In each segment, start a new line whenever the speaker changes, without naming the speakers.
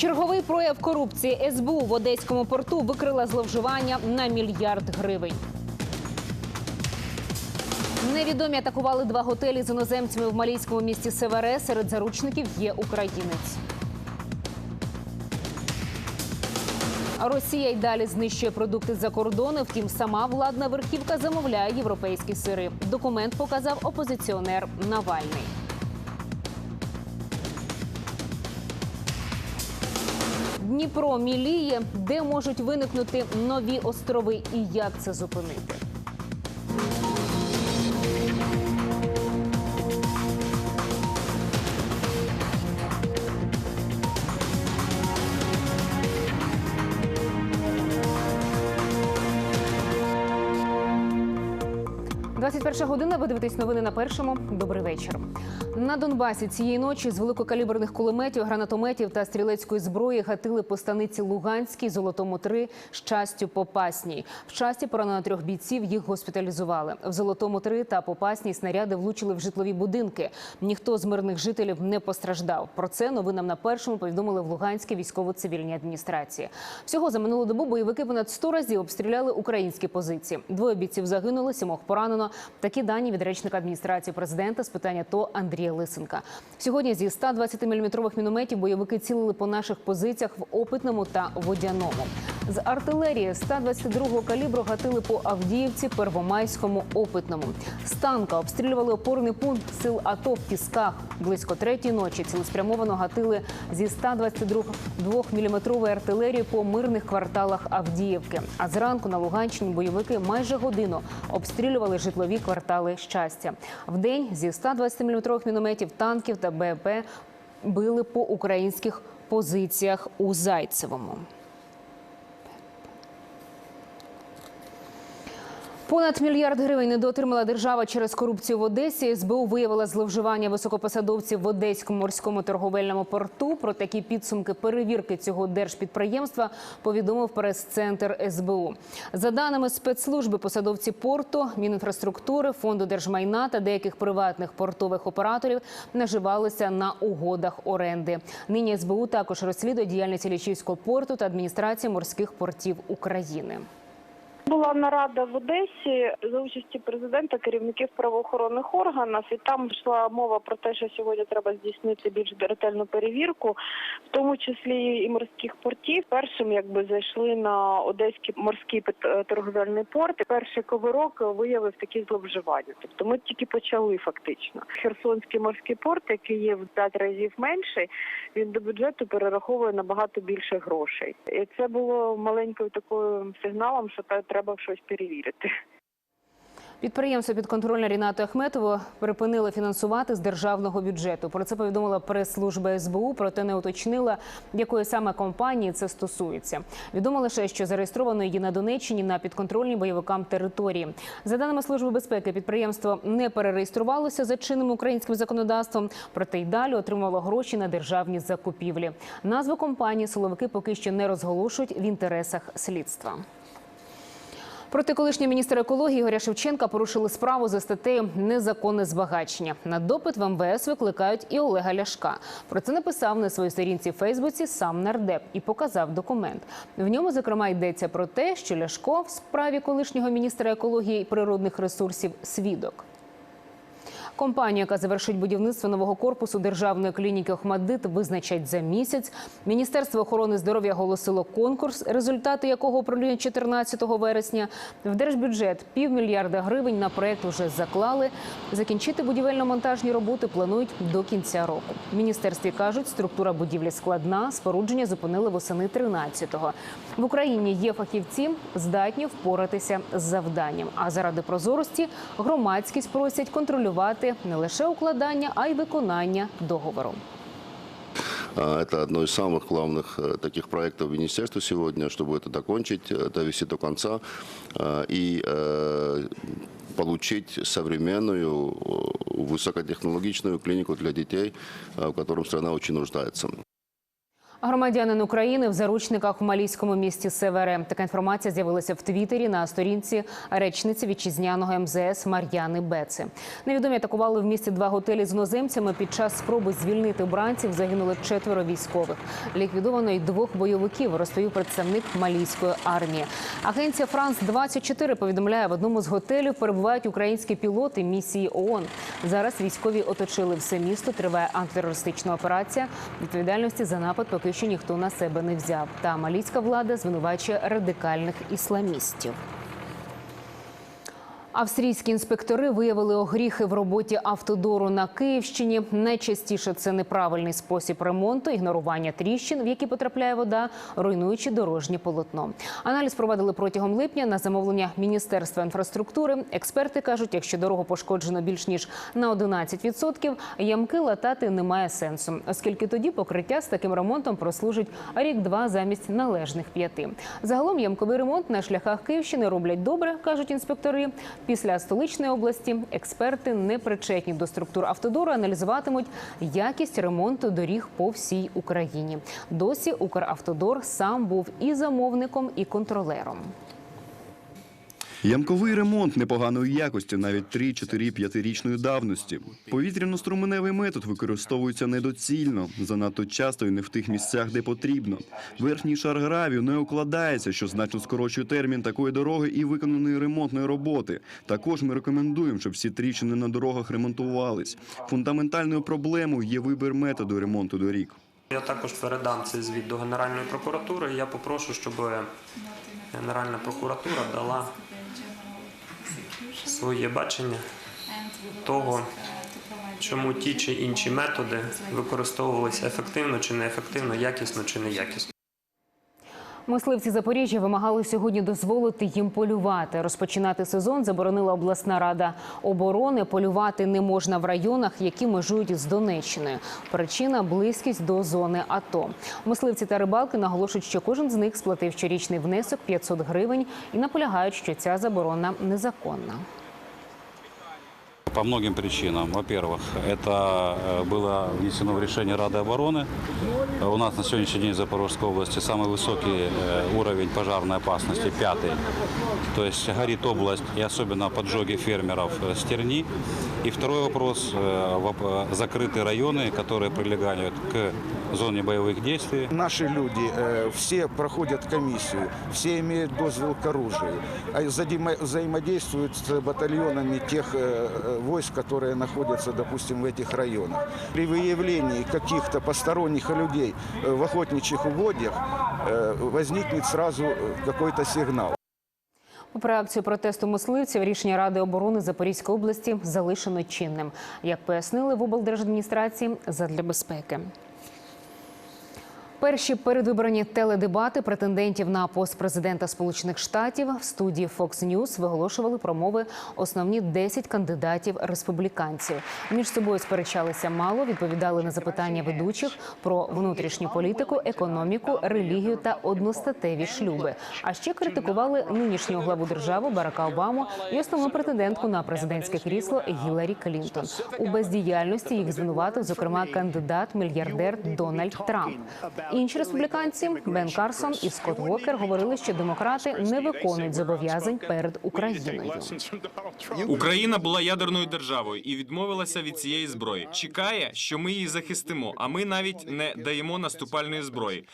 Черговий прояв корупції СБУ в Одеському порту викрила зловживання на мільярд гривень. Невідомі атакували два готелі з іноземцями в малійському місті Севере. Серед заручників є українець. Росія й далі знищує продукти з-за кордону. Втім, сама владна верхівка замовляє європейські сири. Документ показав опозиціонер Навальний. Дніпро міліє, де можуть виникнути нові острови і як це зупинити. «21 година. Ви дивитесь новини на першому. Добрий вечір. На Донбасі цієї ночі з великокаліберних кулеметів, гранатометів та стрілецької зброї гатили по станиці Луганській, Золотому 3, щастю Попасній. В часті поранено трьох бійців. Їх госпіталізували. В Золотому 3 та Попасній снаряди влучили в житлові будинки. Ніхто з мирних жителів не постраждав. Про це новинам на першому повідомили в Луганській військово-цивільній адміністрації. Всього за минулу добу бойовики понад 100 разів обстріляли українські позиції. Двоє бійців загинули, сімох поранено. Такі дані від речника адміністрації президента з питання ТО Андрія Лисенка. Сьогодні зі 120 мм мінометів бойовики цілили по наших позиціях в опитному та водяному. З артилерії 122-го калібру гатили по Авдіївці, Первомайському, опитному. З танка обстрілювали опорний пункт сил АТО в Пісках. Близько третьої ночі цілеспрямовано гатили зі 122 мм артилерії по мирних кварталах Авдіївки. А зранку на Луганщині бойовики майже годину обстрілювали житлові квартали щастя. Вдень зі 120 мм мінометів, танків та БП били по українських позиціях у Зайцевому. Понад мільярд гривень недоотримала держава через корупцію в Одесі. СБУ виявила зловживання високопосадовців в Одеському морському торговельному порту. Про такі підсумки перевірки цього держпідприємства повідомив прес-центр СБУ. За даними спецслужби, посадовці порту, Мінінфраструктури, фонду держмайна та деяких приватних портових операторів наживалися на угодах оренди. Нині СБУ також розслідує діяльність Іллічівського порту та адміністрації морських портів України.
Була нарада в Одесі за участі президента, керівників правоохоронних органів, і там йшла мова про те, що сьогодні треба здійснити більш ретельну перевірку, в тому числі і морських портів. Першим якби зайшли на одеський морський торговельний порт. Перший ковирок виявив такі зловживання. Тобто ми тільки почали фактично. Херсонський морський порт, який є в п'ять разів менший, він до бюджету перераховує набагато більше грошей. І це було маленькою такою сигналом, що та- треба щось перевірити.
Підприємство підконтрольне Рінату Ахметову припинили фінансувати з державного бюджету. Про це повідомила прес-служба СБУ, проте не уточнила, якої саме компанії це стосується. Відомо лише, що зареєстровано її на Донеччині на підконтрольній бойовикам території. За даними служби безпеки, підприємство не перереєструвалося за чинним українським законодавством, проте й далі отримувало гроші на державні закупівлі. Назву компанії силовики поки що не розголошують в інтересах слідства. Проти колишнього міністра екології Ігоря Шевченка порушили справу за статтею Незаконне збагачення. На допит в МВС викликають і Олега Ляшка. Про це написав на своїй сторінці в Фейсбуці сам нардеп і показав документ. В ньому зокрема йдеться про те, що Ляшко в справі колишнього міністра екології і природних ресурсів свідок. Компанію, яка завершить будівництво нового корпусу державної клініки Охмаддит, визначать за місяць. Міністерство охорони здоров'я оголосило конкурс, результати якого оприлюднять 14 вересня. В держбюджет півмільярда гривень на проект уже заклали. Закінчити будівельно-монтажні роботи планують до кінця року. В міністерстві кажуть, структура будівлі складна. Спорудження зупинили восени 13-го. В Україні є фахівці, здатні впоратися з завданням. А заради прозорості громадськість просять контролювати не лише укладання, а й виконання договору.
А, Это одно из самых главных э, таких проектов министерства сегодня, чтобы это докончить, э, довести до конца а, и э, получить современную, э, высокотехнологичную клинику для детей, э, в котором страна очень нуждается.
Громадянин України в заручниках у малійському місті Севере. Така інформація з'явилася в Твіттері на сторінці речниці вітчизняного МЗС Мар'яни Беце. Невідомі атакували в місті два готелі з іноземцями. Під час спроби звільнити бранців загинули четверо військових. Ліквідовано й двох бойовиків, розповів представник малійської армії. Агенція Франс 24 повідомляє, в одному з готелів перебувають українські пілоти місії ООН. Зараз військові оточили все місто. Триває антитерористична операція. Відповідальності за напад поки що ніхто на себе не взяв. Та малійська влада звинувачує радикальних ісламістів. Австрійські інспектори виявили огріхи в роботі автодору на Київщині. Найчастіше це неправильний спосіб ремонту, ігнорування тріщин, в які потрапляє вода, руйнуючи дорожнє полотно. Аналіз проводили протягом липня на замовлення Міністерства інфраструктури. Експерти кажуть, якщо дорогу пошкоджено більш ніж на 11%, ямки латати немає сенсу, оскільки тоді покриття з таким ремонтом прослужить рік-два замість належних п'яти. Загалом ямковий ремонт на шляхах Київщини роблять добре, кажуть інспектори. Після столичної області експерти, не причетні до структур автодору, аналізуватимуть якість ремонту доріг по всій Україні. Досі Укравтодор сам був і замовником, і контролером.
Ямковий ремонт непоганої якості, навіть 3-4-5-річної давності. Повітряно-струменевий метод використовується недоцільно, занадто часто і не в тих місцях, де потрібно. Верхній шар гравію не укладається, що значно скорочує термін такої дороги і виконаної ремонтної роботи. Також ми рекомендуємо, щоб всі тріщини на дорогах ремонтувались. Фундаментальною проблемою є вибір методу ремонту доріг.
Я також передам цей звіт до Генеральної прокуратури. Я попрошу, щоб Генеральна прокуратура дала своє бачення того, чому ті чи інші методи використовувалися ефективно чи неефективно, якісно чи неякісно.
Мисливці Запоріжжя вимагали сьогодні дозволити їм полювати. Розпочинати сезон заборонила обласна рада оборони. Полювати не можна в районах, які межують з Донеччиною. Причина близькість до зони АТО. Мисливці та рибалки наголошують, що кожен з них сплатив щорічний внесок 500 гривень і наполягають, що ця заборона незаконна.
По многим причинам. Во-первых, это э, было внесено в решение Рады обороны. У нас на сегодняшний день в Запорожской области самый высокий уровень пожарной опасности, пятый. То есть горит область и особенно поджоги фермеров стерни. И второй вопрос, воп- закрытые районы, которые прилегают к зоне боевых действий.
Наши люди все проходят комиссию, все имеют дозвол к оружию, а взаимо- взаимодействуют с батальонами тех войск, которые находятся, допустим, в этих районах. При выявлении каких-то посторонних людей э, в охотничьих угодьях э, возникнет сразу э, какой-то сигнал.
Попри акцію протесту мисливців, рішення Ради оборони Запорізької області залишено чинним, як пояснили в облдержадміністрації задля безпеки. Перші передвиборні теледебати претендентів на пост президента Сполучених Штатів в студії Fox News виголошували промови основні 10 кандидатів республіканців. Між собою сперечалися мало, відповідали на запитання ведучих про внутрішню політику, економіку, релігію та одностатеві шлюби. А ще критикували нинішнього главу держави Барака Обаму і основну претендентку на президентське крісло Гіларі Клінтон. У бездіяльності їх звинуватив, зокрема, кандидат-мільярдер Дональд Трамп. Інші республіканці Бен Карсон і Скотт Вокер говорили, що демократи не виконують зобов'язань перед Україною.
Україна була ядерною державою і відмовилася від цієї зброї. Чекає, що ми її захистимо. А ми навіть не даємо наступальної зброї.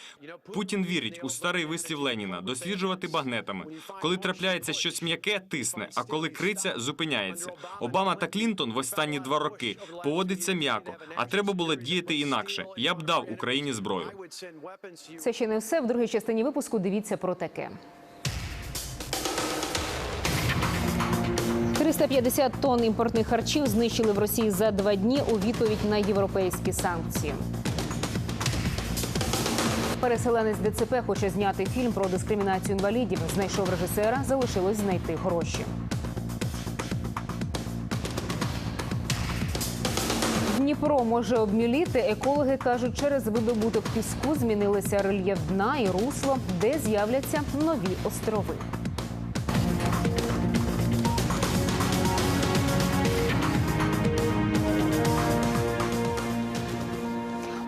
Путін вірить у старий вислів Леніна досліджувати багнетами. Коли трапляється щось м'яке, тисне, а коли криця, зупиняється. Обама та Клінтон в останні два роки поводиться м'яко, а треба було діяти інакше. Я б дав Україні зброю.
Це ще не все. В другій частині випуску дивіться про таке. 350 тонн імпортних харчів знищили в Росії за два дні у відповідь на європейські санкції. Переселенець ДЦП хоче зняти фільм про дискримінацію інвалідів. Знайшов режисера, залишилось знайти гроші. Дніпро може обміліти. Екологи кажуть, через видобуток піску змінилися рельєф дна і русло, де з'являться нові острови.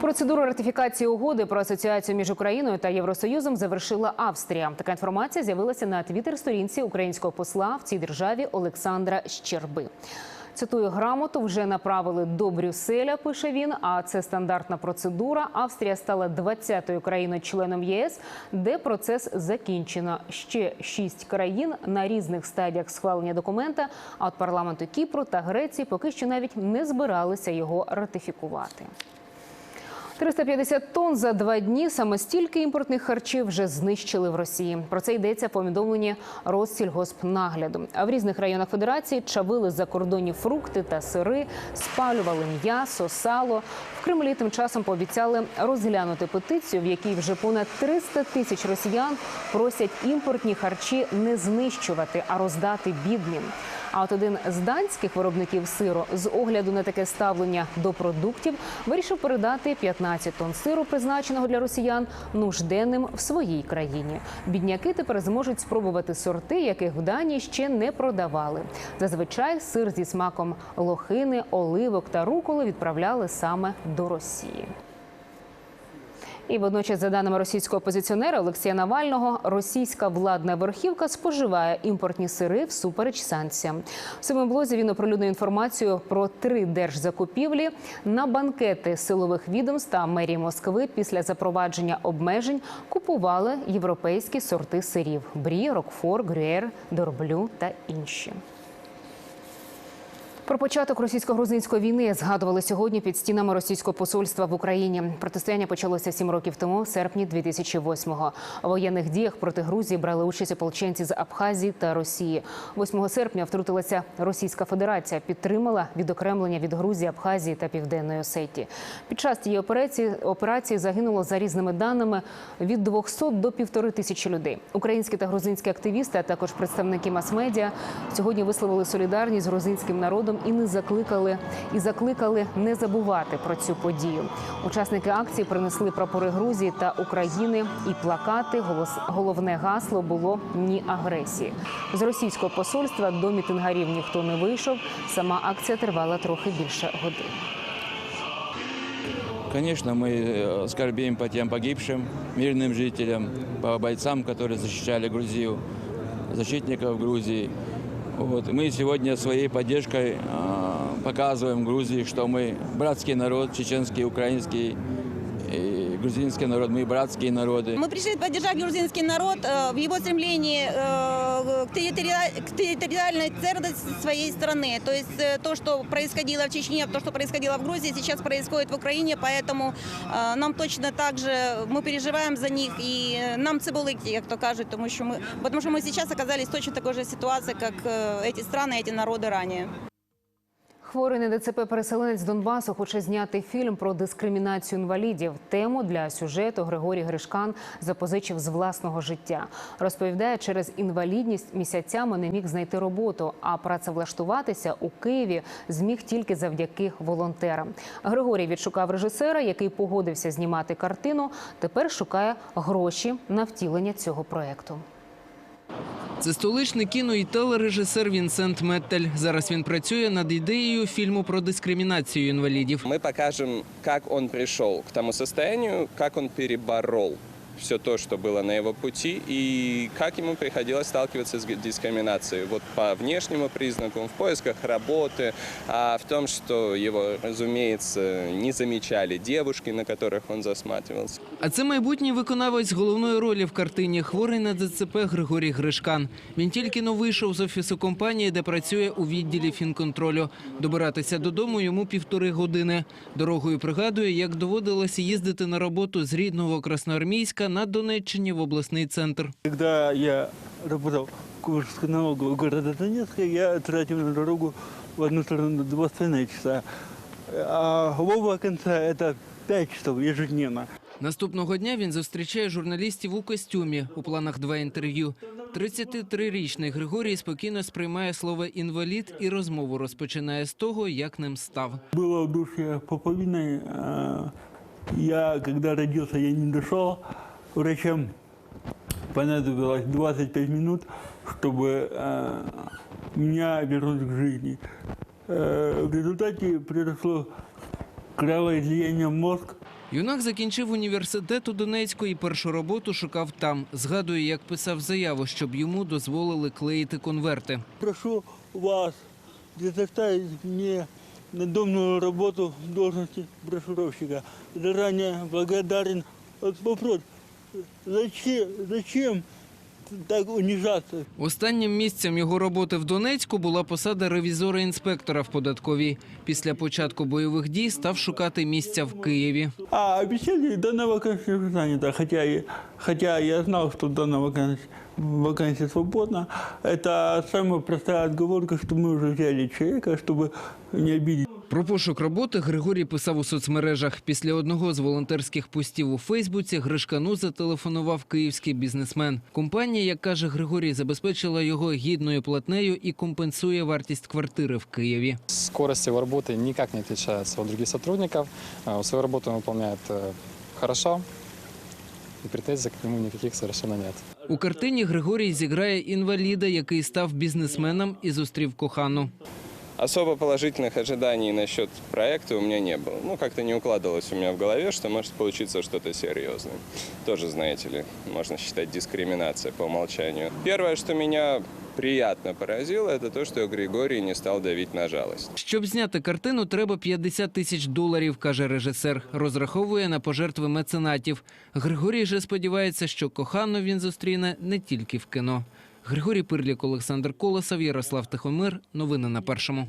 Процедуру ратифікації угоди про асоціацію між Україною та Євросоюзом завершила Австрія. Така інформація з'явилася на твіттер-сторінці українського посла в цій державі Олександра Щерби. Цитую, грамоту вже направили до Брюсселя, пише він. А це стандартна процедура. Австрія стала 20-ю країною-членом ЄС, де процес закінчено. Ще шість країн на різних стадіях схвалення документа. А от парламенту Кіпру та Греції поки що навіть не збиралися його ратифікувати. 350 тонн за два дні саме стільки імпортних харчів вже знищили в Росії. Про це йдеться в повідомленні Россільгоспнагляду. А в різних районах федерації чавили закордонні фрукти та сири, спалювали м'ясо, сало. В Кремлі тим часом пообіцяли розглянути петицію, в якій вже понад 300 тисяч росіян просять імпортні харчі не знищувати, а роздати бідним. А от один з данських виробників сиру з огляду на таке ставлення до продуктів вирішив передати 15 тонн сиру, призначеного для росіян, нужденним в своїй країні. Бідняки тепер зможуть спробувати сорти, яких в Данії ще не продавали. Зазвичай сир зі смаком лохини, оливок та руколи відправляли саме до Росії. І водночас, за даними російського опозиціонера Олексія Навального, російська владна верхівка споживає імпортні сири всупереч санкціям. В своєму блозі він оприлюднив інформацію про три держзакупівлі на банкети силових відомств та мерії Москви після запровадження обмежень купували європейські сорти сирів: брі, рокфор, грюєр, дорблю та інші. Про початок російсько-грузинської війни згадували сьогодні під стінами російського посольства в Україні. Протистояння почалося сім років тому, в серпні 2008-го. У воєнних діях проти Грузії брали участь ополченці з Абхазії та Росії. 8 серпня втрутилася Російська Федерація, підтримала відокремлення від Грузії, Абхазії та Південної Осетії. Під час цієї операції операції загинуло за різними даними від 200 до півтори тисячі людей. Українські та грузинські активісти, а також представники мас-медіа сьогодні висловили солідарність з грузинським народом і не закликали і закликали не забувати про цю подію. Учасники акції принесли прапори Грузії та України і плакати. Голос головне гасло було ні агресії. З російського посольства до мітингарів ніхто не вийшов. Сама акція тривала трохи більше години.
Конечно, мы э, скорбим по тем погибшим мирным жителям, по бойцам, которые защищали Грузию, защитников Грузии. Вот. Мы сегодня своей поддержкой э, показываем Грузии, что мы братский народ, чеченский, украинский и грузинский народ, мы братские народы.
Мы пришли поддержать грузинский народ э, в его стремлении э, к территори- к территориальной целостности своей страны. То есть э, то, что происходило в Чечне, то, что происходило в Грузии, сейчас происходит в Украине, поэтому э, нам точно так же, мы переживаем за них, и э, нам це болить, як то кажуть, тому що ми, потому что мы сейчас оказались в точно такой же ситуации, как э, эти страны, эти народы ранее.
Хворий на ДЦП переселенець Донбасу хоче зняти фільм про дискримінацію інвалідів. Тему для сюжету Григорій Гришкан запозичив з власного життя. Розповідає, через інвалідність місяцями не міг знайти роботу, а працевлаштуватися у Києві зміг тільки завдяки волонтерам. Григорій відшукав режисера, який погодився знімати картину. Тепер шукає гроші на втілення цього проекту.
Це столичний кіно і телережисер Вінсент Меттель. Зараз він працює над ідеєю фільму про дискримінацію інвалідів.
Ми покажемо, як он прийшов к тому стану, як він переборол все то, что было на его пути, и как ему приходилось сталкиваться с дискриминацией. Вот по внешнему признаку, в поисках работы, а в том, что его, разумеется, не замечали девушки, на которых он засматривался.
А це майбутній виконавець головної ролі в картині Хворий на ДЦП Григорій Гришкан. Він тільки но вийшов з офісу компанії, де працює у відділі фінконтролю. Добиратися додому йому півтори години. Дорогою пригадує, як доводилося їздити на роботу з рідного Красноармійська на Донеччині в обласний центр.
Когда я работал в Курском налоговом города Донецка, я тратил на дорогу в одну сторону два с половиной часа. А Вова конца это 5 часов ежедневно.
Наступного дня він зустрічає журналістів у костюмі. У планах два інтерв'ю. 33-річний Григорій спокійно сприймає слово інвалід і розмову розпочинає з того, як ним став.
Было в душе поповиной. а, Я, когда родился, я не дышал. Врачам понадобилось 25 минут, чтобы а, меня вернуть к жизни. Э, В результате произошло кровоизлияние в мозг.
Юнак закінчив університет у Донецьку і першу роботу шукав там. Згадує, як писав заяву, щоб йому дозволили клеїти конверти.
Прошу вас предоставить мне надомную работу в должности брошюровщика. Заранее благодарен. Вот вопрос, зачем, зачем так унижаться?
Останнім місцем його роботи в Донецьку була посада ревізора-інспектора в податковій. Після початку бойових дій став шукати місця в Києві.
А обещали данная вакансия уже занята, хотя, и, хотя я знал, что данная вакансия, вакансия свободна. Это самая простая отговорка, что мы уже взяли человека, чтобы не обидеть.
Про пошук роботи Григорій писав у соцмережах. Після одного з волонтерських постів у Фейсбуці Гришкану зателефонував київський бізнесмен. Компанія, як каже Григорій, забезпечила його гідною платнею і компенсує вартість квартири в Києві.
Скорость его работы никак не отличается от других сотрудников. А, Свою работу он выполняет э, хорошо, и претензий к нему никаких совершенно нет.
У картині Григорій зіграє інваліда, який став бізнесменом і зустрів кохану.
Особо положительных ожиданий насчет проекта у меня не было. Ну, как-то не укладывалось у меня в голове, что может получиться что-то серьезное. Тоже, знаете ли, можно считать дискриминацией по умолчанию. Первое, что меня приятно поразило, это то, что Григорий не стал давить на жалость.
Щоб зняти картину, треба 50 тисяч доларів, каже режисер. Розраховує на пожертви меценатів. Григорій же сподівається, що кохану він зустріне не тільки в кіно. Григорій Пирлік, Олександр Колосов, Ярослав Тихомир. Новини на першому.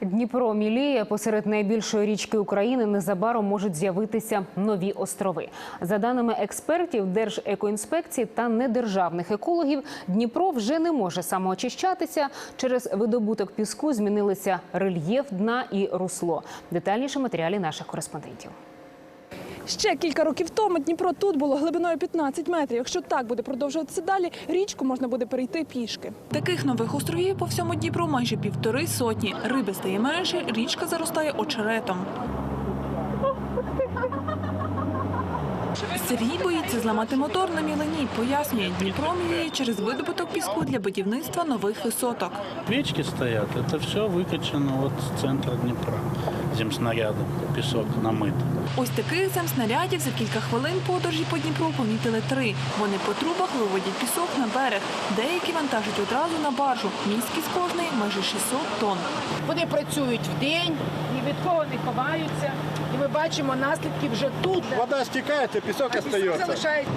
Дніпро міліє посеред найбільшої річки України незабаром можуть з'явитися нові острови. За даними експертів Держекоінспекції та недержавних екологів, Дніпро вже не може самоочищатися. Через видобуток піску змінилися рельєф дна і русло. Детальніше матеріалі наших кореспондентів.
Ще кілька років тому Дніпро тут було глибиною 15 метрів. Якщо так буде продовжуватися далі, річку можна буде перейти пішки.
Таких нових островів по всьому Дніпру майже півтори сотні. Риби стає менше, річка заростає очеретом. Сергій боїться зламати мотор на мілені. Пояснює, Дніпро міліє через видобуток піску для будівництва нових висоток.
Печки стоят, это все выкачано вот с центра Днепра, земснарядом, песок намыт.
Ось таких земснарядів за кілька хвилин подорожі по Дніпру помітили три. Вони по трубах виводять пісок на берег. Деякі вантажать одразу на баржу. Міськість кожної майже 600 тонн.
Вони працюють вдень, ні від кого не ховаються. І ми бачимо наслідки вже тут.
Вода стікає, пісок
а пісок залишається.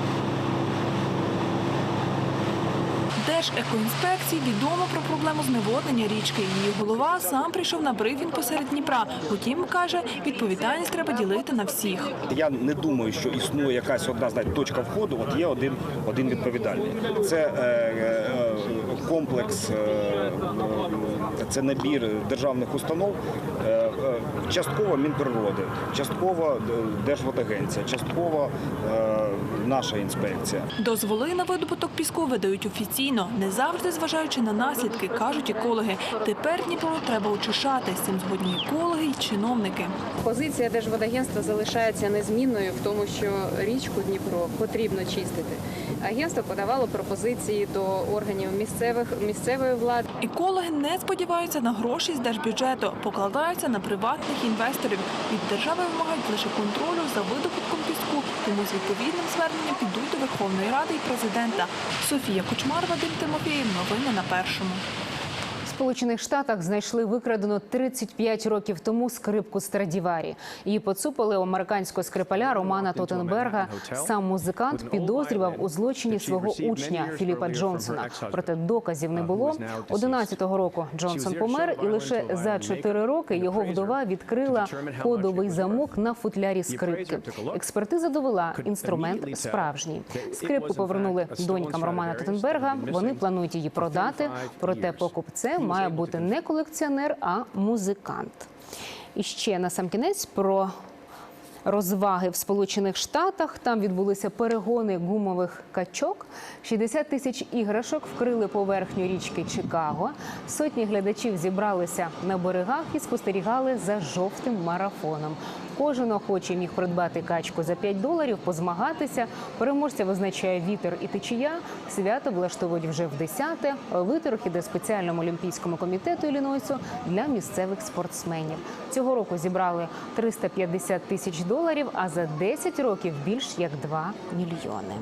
Держекоінспекції відомо про проблему зневоднення річки. Її голова сам прийшов на брифінг посеред Дніпра. Утім, каже, відповідальність треба ділити на всіх.
Я не думаю, що існує якась одна знаєте, точка входу. От є один, один відповідальний. Це е, е, комплекс, е, е, це набір державних установ, е, е, частково Мінприроди, частково е, Держводагенція, частково наша інспекція.
Дозволи на видобуток піску видають офіційно, не завжди зважаючи на наслідки, кажуть екологи. Тепер Дніпро треба очищати. З цим згодні екологи й чиновники.
Позиція Держводагентства залишається незмінною в тому, що річку Дніпро потрібно чистити. Агентство подавало пропозиції до органів місцевих місцевої влади.
Екологи не сподіваються на гроші з держбюджету, покладаються на приватних інвесторів. Від держави вимагають лише контролю за видобутком піску, тому з відповідним зверненням підуть до Верховної Ради і президента. Софія Кучмар, Вадим Тимофєєв. Новини на першому.
Сполучених Штатах знайшли викрадену 35 років тому скрипку Страдіварі. Її поцупили у американського скрипаля Романа Тоттенберга. Сам музикант підозрював у злочині свого учня Філіпа Джонсона. Проте доказів не було. 11-го року Джонсон помер, і лише за 4 роки його вдова відкрила кодовий замок на футлярі скрипки. Експертиза довела, інструмент справжній. Скрипку повернули донькам Романа Тоттенберга. Вони планують її продати. Проте покупцем має бути не колекціонер, а музикант. І ще на сам кінець про розваги в Сполучених Штатах. Там відбулися перегони гумових качок. 60 тисяч іграшок вкрили поверхню річки Чикаго. Сотні глядачів зібралися на берегах і спостерігали за жовтим марафоном. Кожен охочий міг придбати качку за 5 доларів, позмагатися. Переможця визначає вітер і течія. Свято влаштовують вже в 10-те. Виторг іде спеціальному олімпійському комітету Іллінойсу для місцевих спортсменів. Цього року зібрали 350 тисяч доларів, а за 10 років більш як 2 мільйони.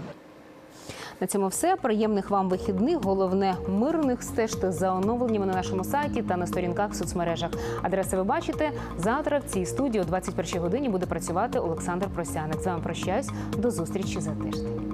На цьому все. Приємних вам вихідних. Головне мирних стежте за оновленнями на нашому сайті та на сторінках в соцмережах. Адреси ви бачите. Завтра в цій студії о 21 годині буде працювати Олександр Просяник. З вами прощаюсь. До зустрічі за тиждень.